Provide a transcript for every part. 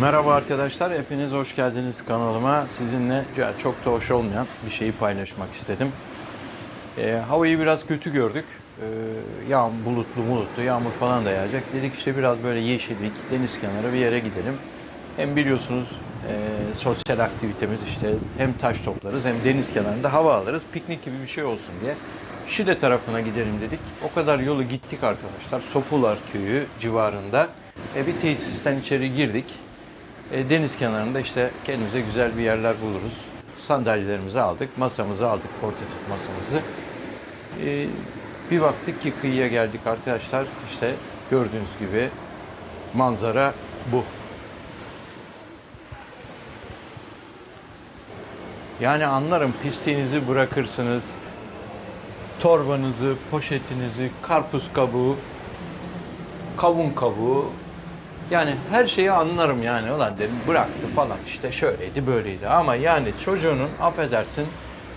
Merhaba arkadaşlar, hepiniz hoş geldiniz kanalıma. Sizinle çok da hoş olmayan bir şeyi paylaşmak istedim. Ee, havayı biraz kötü gördük. Ee, yağmur, bulutlu bulutlu, yağmur falan da yağacak. Dedik işte biraz böyle yeşillik, deniz kenarı bir yere gidelim. Hem biliyorsunuz e, sosyal aktivitemiz işte hem taş toplarız hem deniz kenarında hava alırız. Piknik gibi bir şey olsun diye. Şile tarafına gidelim dedik. O kadar yolu gittik arkadaşlar. Sofular köyü civarında. E, bir tesisten içeri girdik. E, deniz kenarında işte kendimize güzel bir yerler buluruz. Sandalyelerimizi aldık, masamızı aldık, portatif masamızı. E, bir baktık ki kıyıya geldik arkadaşlar. İşte gördüğünüz gibi manzara bu. Yani anlarım pisliğinizi bırakırsınız. Torbanızı, poşetinizi, karpuz kabuğu, kavun kabuğu, yani her şeyi anlarım yani ulan dedim bıraktı falan işte şöyleydi böyleydi ama yani çocuğunun affedersin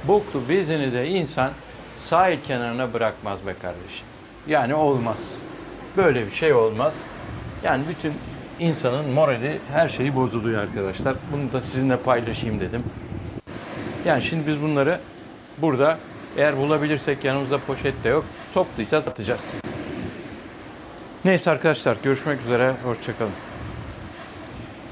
boklu bezini de insan sahil kenarına bırakmaz be kardeşim. Yani olmaz. Böyle bir şey olmaz. Yani bütün insanın morali her şeyi bozuluyor arkadaşlar. Bunu da sizinle paylaşayım dedim. Yani şimdi biz bunları burada eğer bulabilirsek yanımızda poşet de yok toplayacağız atacağız. Neyse arkadaşlar görüşmek üzere. Hoşçakalın.